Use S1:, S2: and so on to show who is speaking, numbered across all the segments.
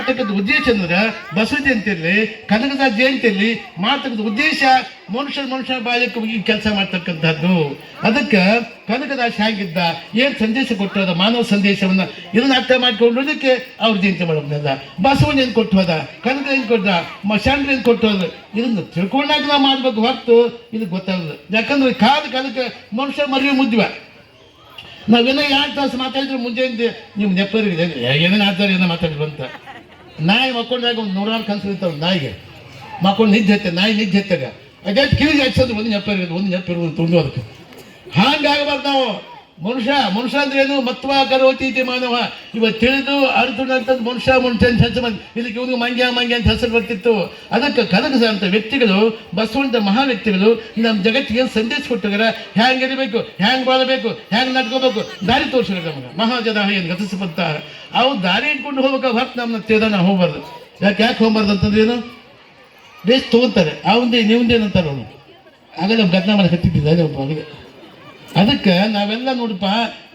S1: ನಾಟಕದ ಉದ್ದೇಶ ಅಂದ್ರೆ ಬಸವ ಜಯಂತಿಯಲ್ಲಿ ಕನಕದಾಸ ಜಯಂತಿಯಲ್ಲಿ ಮಾತಕದ ಉದ್ದೇಶ ಮನುಷ್ಯ ಮನುಷ್ಯ ಹೋಗಿ ಕೆಲಸ ಮಾಡ್ತಕ್ಕಂಥದ್ದು. ಅದಕ್ಕೆ ಕನಕದಾಸ ಹೇಗಿದ್ದ, ಏನ್ ಸಂದೇಶ ಕೊಟ್ಟೋದ ಮಾನವ ಸಂದೇಶವನ್ನ ಇದನ್ನ ಅರ್ಥ ಮಾಡ್ಕೊಂಡಿರೋದಕ್ಕೆ ಅವ್ರ ಜಯಂತಿ ಮಾಡೋದಲ್ಲ ಬಸವಣ್ಣ ಏನ್ ಕೊಟ್ಟು ಹೋದ ಕನಕ ಏನ್ ಕೊಟ್ಟ ಮಶಾಂಡ್ ಏನ್ ಕೊಟ್ಟು ಹೋದ, ಇದನ್ನ ತಿಳ್ಕೊಂಡಾಗ ನಾವು ಮಾಡ್ಬೇಕು ಹೊರತು ಇದು ಗೊತ್ತಾಗಲ್ಲ ಯಾಕಂದ್ರೆ ಕಾಲ ಕಾಲಕ್ಕೆ ಮನುಷ್ಯ ಮರೆಯೋ ಮುದ್ದಿವ. ನಾವೇನೋ ಎರಡು ತಾಸು ಮಾತಾಡಿದ್ರೆ ಮುಂಜಾನೆ ನಿಮ್ಮ ನೆಪ್ಪರಿಗೆ ಏನೇನು ಏನೋ ಮಾತಾಡಿದ್ರು ಅಂತ. ನಾಯಿ ಮಕ್ಕೊಂಡಾಗ ಒಂದು ನೂರಾರು ಕನಸು ಇರ್ತಾವೆ ನಾಯಿಗೆ. ಮಕ್ಕೊಂಡು ನಿದ್ದೆ ಎತ್ತೆ ನಾಯಿ ನಿದ್ದೆ ಎತ್ತಾಗ ಅದೇ ಕಿವಿಗೆ ಹಚ್ಚೋದು ಒಂದು ನೆಪ್ಪಿರೋದು ಒಂದು ನೆಪ್ಪಿರೋದು ತುಂಡು ಅದಕ್ಕೆ. ಹಂಗಾಗಬಾರ್ದು ನಾವು. ಮನುಷ್ಯ ಮನುಷ್ಯ ಅಂದ್ರೆ ಏನು ಮತ್ವ ಕರೋತಿ ಇತಿ ಮಾನವ. ಇವತ್ತು ತಿಳಿದು ಅರ್ಥದಂಥದ್ದು ಮನುಷ್ಯ ಮನುಷ್ಯ ಅಂತ ಹೆಸರು ಬಂದು ಇದಕ್ಕೆ ಇವನು ಮಂಗ್ಯ ಮಂಗ್ಯ ಅಂತ ಹೆಸರು ಬರ್ತಿತ್ತು. ಅದಕ್ಕೆ ಕನಕಸ ಅಂತ ವ್ಯಕ್ತಿಗಳು, ಬಸವಂತ ಮಹಾ ವ್ಯಕ್ತಿಗಳು ನಮ್ಮ ಜಗತ್ತಿಗೆ ಸಂದೇಶ ಕೊಟ್ಟಿದ್ದಾರೆ ಹ್ಯಾಂಗ್ ಇರಬೇಕು? ಹ್ಯಾಂಗ್ ಬಾಳಬೇಕು? ಹ್ಯಾಂಗ್ ನಡ್ಕೋಬೇಕು? ದಾರಿ ತೋರಿಸಿದ್ರು ನಮಗೆ. ಮಹಾಜನ ಏನು ಗತಿಸಬಂತ ಅವು ದಾರಿ ಇಟ್ಕೊಂಡು ಹೋಗ್ಬೇಕು ಹೊತ್ತು ನಮ್ಮ ತೇದ ನಾವು ಹೋಗ್ಬಾರ್ದು. ಯಾಕೆ ಯಾಕೆ ಹೋಗ್ಬಾರ್ದು ಅಂತಂದ್ರೆ ಏನು? ಬೇಸ್ ತೊಗೊಂತಾರೆ ಅವಂದೇ ನೀವಂದೇನಂತಾರೆ ಅವನು ಆಗ ನಮ್ಮ ಗದ್ನ ಮಾಡಿ ಹತ್ತಿದ್ದಿದ್ದಾರೆ ಒಬ್ಬ. ಅದಕ್ಕೆ ನಾವೆಲ್ಲ ನೋಡಪ್ಪ,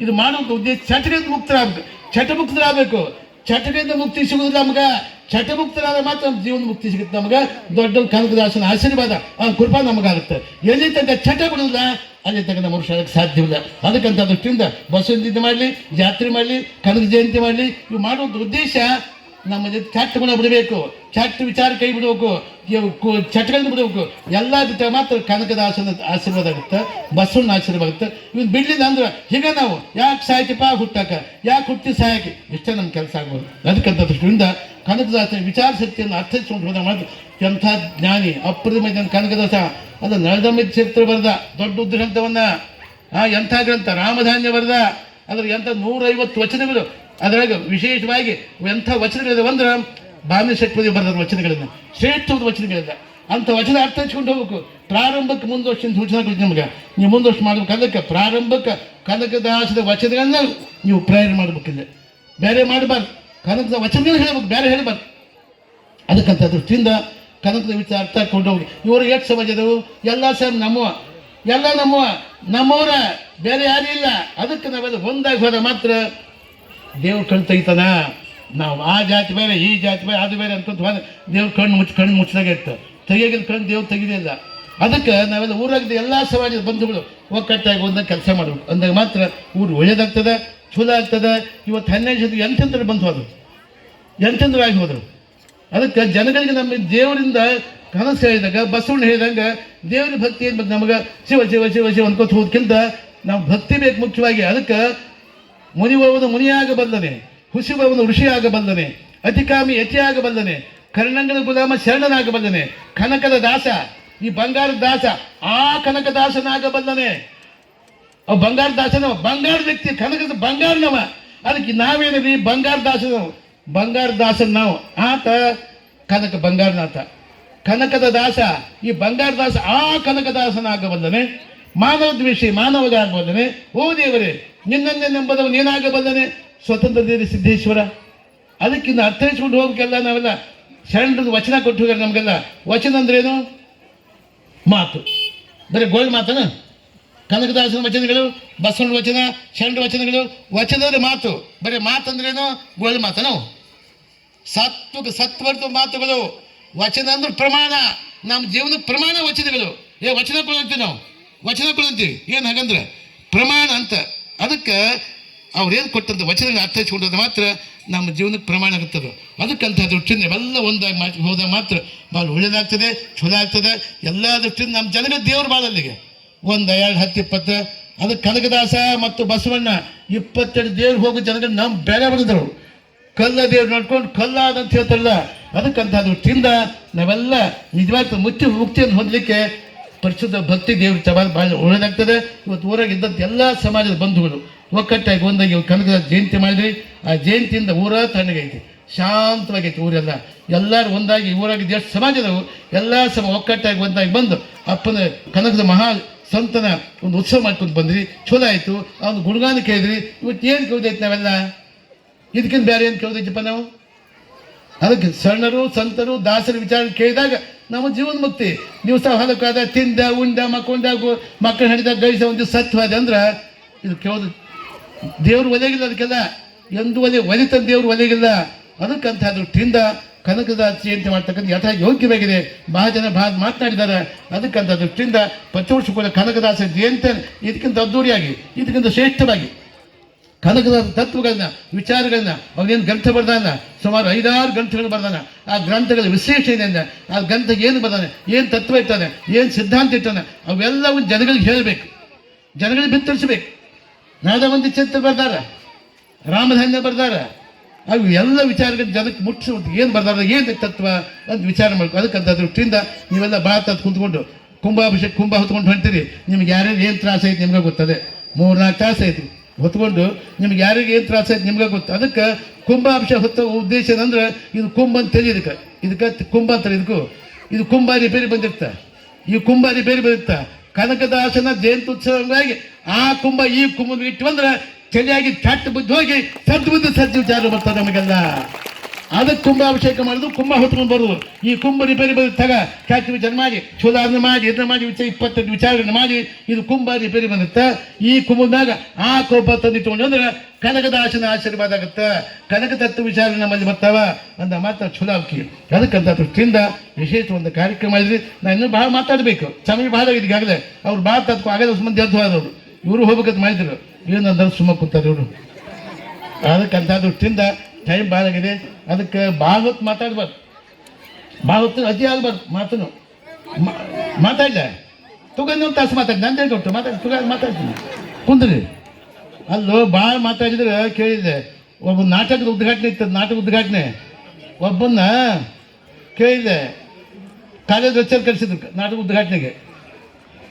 S1: ಇದು ಮಾಡೋಕೆ ಉದ್ದೇಶ ಚಟದಿಂದ ಮುಕ್ತರಾಗಬೇಕು. ಚಟಮುಕ್ತರಾಗಬೇಕು. ಚಟದಿಂದ ಮುಕ್ತಿ ಸಿಗುದಿಲ್ಲ ನಮ್ಗೆ. ಚಟಮುಕ್ತರಾದ ಮಾತ್ರ ನಮ್ಮ ಜೀವನ ಮುಕ್ತಿ ಸಿಗುತ್ತೆ ನಮ್ಗೆ. ದೊಡ್ಡ ಕನಕದಾಸನ ಆಶೀರ್ವಾದ, ಆ ಕೃಪಾ ನಮಗಾಗುತ್ತೆ. ಎಲ್ಲಿ ತನಕ ಚಟ ಬಿಡುದಿಲ್ಲ ಅಲ್ಲಿ ತನಕ ನಮ್ಮ ಸಾಧ್ಯವಿಲ್ಲ ಅದಕ್ಕಂತ ದೃಷ್ಟಿಯಿಂದ ಬಸವನ ಮಾಡಲಿ, ಜಾತ್ರೆ ಮಾಡಲಿ, ಕನಕ ಜಯಂತಿ ಮಾಡಲಿ ಇವು ಮಾಡುವಂಥ ಉದ್ದೇಶ ನಮ್ಮ ಚಟ್ ಗುಣ ಬಿಡಬೇಕು. ಚಟ್ ವಿಚಾರ ಕೈ ಬಿಡಬೇಕು. ಚಟಗಳನ್ನು ಬಿಡಬೇಕು. ಎಲ್ಲ ಬಿಟ್ಟಾಗ ಮಾತ್ರ ಕನಕದಾಸನ ಆಶೀರ್ವಾದ ಆಗುತ್ತೆ ಬಸವಣ್ಣ ಆಶೀರ್ವಾದ ಆಗುತ್ತೆ ಇವನು ಬಿಡ್ಲಿಲ್ಲ ಅಂದ್ರೆ ಹೀಗೆ ನಾವು ಯಾಕೆ ಸಾಯ್ತಿಪ್ಪ ಹುಟ್ಟಾಕ? ಯಾಕೆ ಹುಟ್ಟಿ ಸಾಯಕ್ಕೆ? ಇಷ್ಟೇ ನಮ್ಮ ಕೆಲಸ ಆಗ್ಬೋದು. ಅದಕ್ಕಂಥ ದೃಷ್ಟಿಯಿಂದ ಕನಕದಾಸನ ವಿಚಾರ ಶಕ್ತಿಯನ್ನು ಅರ್ಥೈಸಿಕೊಂಡು ಹೋದ ಎಂಥ ಜ್ಞಾನಿ, ಅಪ್ರತಿಮ ಕನಕದಾಸ. ಅದು ನಳದಮ್ಮಿದ ಚರಿತ್ರ ಬರೆದ ದೊಡ್ಡ ಉದ್ದ ಗ್ರಂಥವನ್ನ ಆ ಎಂಥ ಗ್ರಂಥ, ರಾಮಧಾನ್ಯ ಬರೆದ. ಅದ್ರ ಎಂಥ ನೂರೈವತ್ತು ವಚನಗಳು ಅದರಾಗ ವಿಶೇಷವಾಗಿ ಎಂಥ ವಚನಗಳಿದೆ ಅಂದ್ರೆ ಬಾಮಿ ಶಕ್ತಿ ಬರೆದ ವಚನಗಳಿಂದ. ಶ್ರೇಷ್ಠವಾದ ವಚನಗಳಿಂದ. ಅಂಥ ವಚನ ಅರ್ಥ ಹಚ್ಕೊಂಡು ಹೋಗ್ಬೇಕು. ಪ್ರಾರಂಭಕ್ಕೆ ಮುಂದೋಷ ಸೂಚನೆ ಕೊಡ್ತೀನಿ ನಿಮ್ಗೆ. ನೀವು ಮುಂದುವರ್ಷ ಮಾಡ್ಬೇಕು. ಅದಕ್ಕೆ ಪ್ರಾರಂಭಕ್ಕೆ ಕನಕದಾಸದ ವಚನಗಳನ್ನ ನೀವು ಪ್ರೇರಣೆ ಮಾಡ್ಬೇಕಿಲ್ಲ ಬೇರೆ ಮಾಡಬಾರ್ದು. ಕನಕದ ವಚನಗಳನ್ನ ಹೇಳ್ಬೇಕು. ಬೇರೆ ಹೇಳಬಾರ್ದು. ಅದಕ್ಕಂತ ದೃಷ್ಟಿಯಿಂದ ಕನಕದ ವಿಚಾರ ಅರ್ಥ ಕೊಂಡೋಗಿ ಇವರು ಎಷ್ಟು ಸಮಾಜದವು ಎಲ್ಲ ಸರ್ ನಮ್ಮವ ಎಲ್ಲ ನಮ್ಮವ ನಮ್ಮವರ. ಬೇರೆ ಯಾರೂ ಇಲ್ಲ. ಅದಕ್ಕೆ ನಾವೆಲ್ಲ ಒಂದಾಗಿ ಹೋದ ಮಾತ್ರ ದೇವ್ರ ಕಣ್ಣು ತೆಗಿತಾನ? ನಾವು ಆ ಜಾತಿ ಬೇರೆ, ಈ ಜಾತಿ ಬೇರೆ, ಅದು ಬೇರೆ ಅಂತ ದೇವ್ರ ಕಣ್ಣು ಮುಚ್ಚಿ ಕಣ್ಣು ಮುಚ್ಚಿದಾಗ ಇತ್ತು. ತೆಗಿಯೋಗಿಲ್ಲ ಕಣ್ಣು ದೇವ್ರು ತೆಗಿದಿಲ್ಲ ಅದಕ್ಕೆ ನಾವೆಲ್ಲ ಊರಾಗಿದ್ದ ಎಲ್ಲ ಸಮಾಜದ ಬಂಧುಗಳು ಒಕ್ಕಟ್ಟಾಗಿ ಒಂದಾಗ ಕೆಲಸ ಮಾಡಬೇಕು. ಅಂದಾಗ ಮಾತ್ರ ಊರು ಒಳ್ಳೇದಾಗ್ತದೆ, ಚಲೋ ಆಗ್ತದೆ. ಇವತ್ತು ಹನ್ನೆರಡು ಜನ ಎಂತೆಂದ್ರೆ ಬಂದು ಹೋದ್ರು? ಎಂತೆಂದ್ರೆ ಆಗಿ ಹೋದರು? ಅದಕ್ಕೆ ಜನಗಳಿಗೆ ನಮ್ಮ ದೇವರಿಂದ ಕನಸು ಹೇಳಿದಾಗ, ಬಸವಣ್ಣ ಹೇಳಿದಂಗೆ, ದೇವ್ರ ಭಕ್ತಿ ಏನು ನಮಗೆ? ಶಿವ ಶಿವ ಶಿವ ಶಿವ ಅನ್ಕೋತ ಹೋದ್ಕಿಂತ ನಾವು ಭಕ್ತಿ ಬೇಕು ಮುಖ್ಯವಾಗಿ. ಅದಕ್ಕೆ ಮುನಿಬವನು ಮುನಿಯಾಗ ಬಂದನೆ ಹುಸಿಬವನು ಋಷಿಯಾಗ ಬಂದನೆ, ಅತಿಕಾಮಿ ಯತಿಯಾಗ ಬಂದನೆ, ಕರ್ಣಂಗನ ಗುಲಾಮ ಶರಣನಾಗ ಬಂದನೆ, ಕನಕದ ದಾಸ, ಈ ಬಂಗಾರದ ದಾಸ, ಆ ಕನಕ ದಾಸನಾಗ ಬಂದನೆ. ಅವ ಬಂಗಾರ ಬಂಗಾರ ವ್ಯಕ್ತಿ, ಕನಕದ ಬಂಗಾರನವ. ಅದಕ್ಕೆ ನಾವೇನವಿ ಬಂಗಾರ ದಾಸನವ ಬಂಗಾರ ದಾಸನ ನಾವು. ಆತ ಕನಕ ಬಂಗಾರನಾಥ ಕನಕದ ದಾಸ, ಈ ಬಂಗಾರ ದಾಸ ಆ ಕನಕ ದಾಸನಾಗ ಬಂದನೆ. ಮಾನವ ದ್ವೇಷಿ ಮಾನವ ಬಂದನೆ ಓ ದೇವರೇ, ನಿನ್ನನ್ನೇ ನಂಬದವ ನೀನಾಗ ಬಂದನೆ? ಸ್ವತಂತ್ರ ದೇವಿ ಸಿದ್ದೇಶ್ವರ. ಅದಕ್ಕಿಂತ ಅರ್ಥೈಸ್ಕೊಂಡು ಹೋಗಕ್ಕೆಲ್ಲ ನಾವೆಲ್ಲ? ಶರಣರದ ವಚನ ಕೊಟ್ಟು ಹೋಗ್ಯಾರ ನಮಗೆಲ್ಲ. ವಚನ ಅಂದ್ರೇನು? ಮಾತು. ಬರೀ ಗೋಳ್ ಮಾತನ? ಕನಕದಾಸನ ವಚನಗಳು ಬಸವಣ್ಣ ವಚನ ಶರಣ ವಚನಗಳು, ವಚನದ ಮಾತು. ಬರೀ ಮಾತಂದ್ರೇನು ಗೋಳ್ ಮಾತನು? ಸತ್ವ ಸತ್ವರ್ತ ಮಾತುಗಳು. ವಚನ ಅಂದ್ರೆ ಪ್ರಮಾಣ. ನಮ್ಮ ಜೀವನದ ಪ್ರಮಾಣ ವಚನಗಳು. ಏ, ವಚನ ಕೊಡುತ್ತೆ ನಾವು? ವಚನ ಕೊಡಂತೀವಿ ಏನು ಹಾಗಂದ್ರೆ, ಪ್ರಮಾಣ ಅಂತ. ಅದಕ್ಕೆ ಅವ್ರೇನು ಕೊಟ್ಟಂತ ಅರ್ಥ ಅರ್ಥೈಸ್ಕೊಂಡದ್ದು ಮಾತ್ರ ನಮ್ಮ ಜೀವನಕ್ಕೆ ಪ್ರಮಾಣ ಆಗುತ್ತದೆ. ಅದಕ್ಕಂಥ ದೃಷ್ಟಿಯಿಂದ ಇವೆಲ್ಲ ಒಂದಾಗಿ ಮಾಡಿ ಹೋದಾಗ ಮಾತ್ರ ಭಾಳ ಒಳ್ಳೇದಾಗ್ತದೆ ಚಲೋ ಆಗ್ತದೆ ಎಲ್ಲ ದೃಷ್ಟಿಯಿಂದ ನಮ್ಮ ಜನಗಳ ದೇವ್ರು ಭಾಳ ಅಲ್ಲಿಗೆ ಒಂದು, ಎರಡು, ಹತ್ತು, ಇಪ್ಪತ್ತು. ಅದು ಕನಕದಾಸ ಮತ್ತು ಬಸವಣ್ಣ ಇಪ್ಪತ್ತೆರಡು ದೇವ್ರು ಹೋಗೋ ಜನಗಳು ನಮ್ಮ ಬೇರೆ ಬಂದಿದ್ರು. ಕಲ್ಲ ದೇವ್ರು ನೋಡ್ಕೊಂಡು ಕಲ್ಲಾದಂತ ಹೇಳ್ತಾರಲ್ಲ ಅದಕ್ಕಂಥ ದೃಷ್ಟಿಯಿಂದ ನಾವೆಲ್ಲ ನಿಜವಾಗ್ತದೆ ಮುಚ್ಚಿ ಮುಕ್ತಿಯನ್ನು ಹೊಂದಲಿಕ್ಕೆ ಪರಿಶುದ್ಧ ಭಕ್ತಿ ದೇವ್ರ ಸಮಾಜ ಭಾಳ ಒಳ್ಳೇದಾಗ್ತದೆ. ಇವತ್ತು ಊರಾಗ ಇದ್ದಂಥ ಎಲ್ಲ ಸಮಾಜದ ಬಂಧುಗಳು ಒಕ್ಕಟ್ಟಾಗಿ ಒಂದಾಗಿ ಕನಕದ ಜಯಂತಿ ಮಾಡಿದ್ರಿ. ಆ ಜಯಂತಿಯಿಂದ ಊರ ತಣ್ಣಗೈತಿ ಶಾಂತವಾಗೈತಿ ಊರೆಲ್ಲ. ಎಲ್ಲರೂ ಒಂದಾಗಿ ಊರಾಗಿದ್ದ ಎಷ್ಟು ಸಮಾಜದವು ಎಲ್ಲ ಸಮ ಒಕ್ಕಟ್ಟಾಗಿ ಒಂದಾಗಿ ಬಂದು ಅಪ್ಪನ ಕನಕದ ಮಹಾ ಸಂತನ ಒಂದು ಉತ್ಸವ ಮಾಡ್ಕೊಂಡು ಬಂದ್ರಿ. ಚಲೋ ಆಯಿತು. ಅವನು ಗುಣಗಾನ ಕೇಳಿದ್ರಿ. ಇವತ್ತು ಏನು ಕೇಳ್ದೈತೆ ನಾವೆಲ್ಲ? ಇದಕ್ಕಿಂತ ಬೇರೆ ಏನು ಕೇಳ್ದೈತಪ್ಪ ನಾವು? ಅದಕ್ಕೆ ಸಣ್ಣರು, ಸಂತರು, ದಾಸರ ವಿಚಾರ ಕೇಳಿದಾಗ ನಮ್ಮ ಜೀವನ ಮುಕ್ತಿ. ನೀವು ಸಹ ಹೊಲಕ್ಕಾದ ತಿಂದ, ಉಂಡ, ಮಕ್ಕೊಂಡ ಮಕ್ಕಳು ಹಿಡಿದ ಗೈಸ ಒಂದು ಸತ್ವಾದ ಅಂದ್ರೆ ಇದು ಕೇಳೋದು ದೇವ್ರು ಒಲೆಗಿಲ್ಲ ಅದಕ್ಕೆಲ್ಲ. ಎಂದು ಒಲೆ ಒಲಿತ ದೇವ್ರು ಒಲೆಗಿಲ್ಲ. ಅದಕ್ಕಂತ ತಿಂದ ಕನಕದಾಸ ಅಂತ ಮಾಡ್ತಕ್ಕಂಥ ಯಥ ಯೋಗ್ಯವಾಗಿದೆ ಬಹಳ ಜನ ಬಹಳ ಮಾತನಾಡಿದ್ದಾರೆ. ಅದಕ್ಕಂತ ದೃಷ್ಟಿಯಿಂದ ಪ್ರತಿ ವರ್ಷ ಕೂಡ ಕನಕದಾಸ ಜಯಂತಿ ಇದಕ್ಕಿಂತ ಅದ್ದೂರಿಯಾಗಿ, ಇದಕ್ಕಿಂತ ಶ್ರೇಷ್ಠವಾಗಿ. ಕನಕದ ತತ್ವಗಳನ್ನ, ವಿಚಾರಗಳನ್ನ, ಅವನೇನು ಗ್ರಂಥ ಬರ್ದಾನ? ಸುಮಾರು ಐದಾರು ಗ್ರಂಥಗಳು ಬರ್ದಾನ. ಆ ಗ್ರಂಥಗಳ ವಿಶೇಷ ಏನಂದ್ರೆ, ಆ ಗ್ರಂಥ ಏನು ಬರ್ದಾನೆ? ಏನು ತತ್ವ ಇರ್ತಾನೆ ಏನು ಸಿದ್ಧಾಂತ ಇರ್ತಾನೆ ಒಂದು ಜನಗಳಿಗೆ ಹೇಳಬೇಕು. ಜನಗಳಿಗೆ ಬಿತ್ತರಿಸಬೇಕು. ನಾದವಂತಿ ಚಿತ್ರ ಬರ್ದಾರ? ರಾಮಧಾನ್ಯ ಬರ್ದಾರ? ಅವು ಎಲ್ಲ ವಿಚಾರಗಳು ಜನಕ್ಕೆ ಮುಟ್ಟಿಸುವಂತ ಏನು ಬರ್ದಾರ? ಏನು ತತ್ವ? ಅಂತ ವಿಚಾರ ಮಾಡ್ಕೊ ಅದಕ್ಕಂತ ದೃಷ್ಟಿಯಿಂದ ನೀವೆಲ್ಲ ಭಾರತ ಕುಂತ್ಕೊಂಡು ಕುಂಭಾಭಿಷೇಕ, ಕುಂಭ ಹೊತ್ಕೊಂಡು ಹೊಂಟಿರಿ. ನಿಮ್ಗೆ ಯಾರ್ಯಾರು ಏನು ತ್ರಾಸ ಐತೆ ನಿಮ್ಗೆ ಗೊತ್ತದೆ. ಮೂರ್ನಾಲ್ಕು ತ್ರಾಸ ಐತಿ ಹೊತ್ಕೊಂಡು ನಿಮ್ಗೆ ಯಾರಿಗೆ ಏನು ತ್ರಾಸ ಐತೆ ನಿಮ್ಗೆ ಗೊತ್ತು. ಅದಕ್ಕೆ ಕುಂಭಾಂಶ ಹೊತ್ತ ಉದ್ದೇಶ ಏನಂದ್ರೆ ಇದು ಕುಂಭ ಅಂತ ಇದಕ್ಕೆ ಇದಕ್ಕೆ ಕುಂಭ ಅಂತಾರೆ ಇದಕ್ಕೂ ಇದು ಕುಂಭ ರಿಪೇರಿ ಬಂದಿರ್ತ ಈ ಕುಂಭ ರಿಪೇರಿ ಬಂದಿರ್ತ ಕನಕದಾಸನ ಜಯಂತ್ಯುತ್ಸವವಾಗಿ ಆ ಕುಂಭ ಈ ಕುಂಭ ಇಟ್ಟು ಬಂದ್ರೆ ಚಳಿಯಾಗಿ ಚಟ್ ಬುದ್ಧಿ ಹೋಗಿ ಸದ್ ಬುದ್ಧಿ ಸಜ್ಜು ವಿಚಾರ ಬರ್ತದೆ ನಮಗೆಲ್ಲ. ಅದಕ್ಕೆ ಕುಂಭಾಭಿಷೇಕ ಮಾಡೋದು ಕುಂಭ ಹೊತ್ಕೊಂಡು ಬರೋದು ಈ ಕುಂಭ ರಿಪೇರಿ ಬಂದ ತಗ ಖ್ಯಾತಿ ವಿಚಾರ ಮಾಡಿ ಚೂಲಾರಣ ಮಾಡಿ ಇದನ್ನ ಮಾಡಿ ವಿಚಾರ ಇಪ್ಪತ್ತೆಂಟು ವಿಚಾರಣೆ ಮಾಡಿ, ಇದು ಕುಂಭ ರಿಪೇರಿ ಬಂದಿತ್ತ. ಈ ಕುಂಭದಾಗ ಆ ಕೋಪ ತಂದಿಟ್ಕೊಂಡು ಅಂದ್ರೆ ಕನಕದಾಸನ ಆಶೀರ್ವಾದ ಆಗುತ್ತೆ. ಕನಕ ತತ್ವ ವಿಚಾರ ನಮ್ಮಲ್ಲಿ ಬರ್ತಾವ ಅಂದ ಮಾತ್ರ ಚಲೋ ಆಕಿ ಅದಕ್ಕಂತ ದೃಷ್ಟಿಯಿಂದ ವಿಶೇಷ ಒಂದು ಕಾರ್ಯಕ್ರಮ ಮಾಡಿದ್ರಿ. ನಾನು ಇನ್ನೂ ಭಾಳ ಮಾತಾಡಬೇಕು. ಸಮಯ ಭಾಳ ಆಗಿದೆ ಈಗಾಗಲೇ. ಅವ್ರು ಭಾಳ ತತ್ವ ಆಗಲ್ಲ ಮಂದಿ ಅರ್ಥವಾದವರು ಇವರು ಹೋಗ್ಬೇಕಂತ ಮಾಡಿದ್ರು. ಏನಂದ್ರೆ ಸುಮ್ಮ ಕೂತಾರೆ ಇವರು. ಅದಕ್ಕಂತ ದೃಷ್ಟಿಯಿಂದ ಟೈಮ್ ಭಾಳ ಆಗಿದೆ ಅದಕ್ಕೆ ಭಾಳ ಹೊತ್ತು ಮಾತಾಡ್ಬಾರ್ದು. ಭಾಳ ಹೊತ್ತು ಅತಿ ಆಗ್ಬಾರ್ದು ಮಾತನು ಮಾತಾಡ್ಲ? ತುಗೊಂಡು ಒಂದು ತಾಸು ಮಾತಾಡಿ, ನಂದು ಹೇಳ್ಕೊಟ್ಟು ಮಾತಾಡಿ, ತುಗ, ಮಾತಾಡ್ತೀನಿ. ಕುಂದ್ರಿ. ಅಲ್ಲೋ ಭಾಳ ಮಾತಾಡಿದ್ರೆ ಕೇಳಿದೆ ಒಬ್ಬ ನಾಟಕದ ಉದ್ಘಾಟನೆ ಇತ್ತು, ನಾಟಕ ಉದ್ಘಾಟನೆ. ಒಬ್ಬನ್ನ ಕೇಳಿದೆ ಕಾಲೇಜ್ ಲೆಕ್ಚರ್ ಕಳಿಸಿದ್ರು, ನಾಟಕ ಉದ್ಘಾಟನೆಗೆ.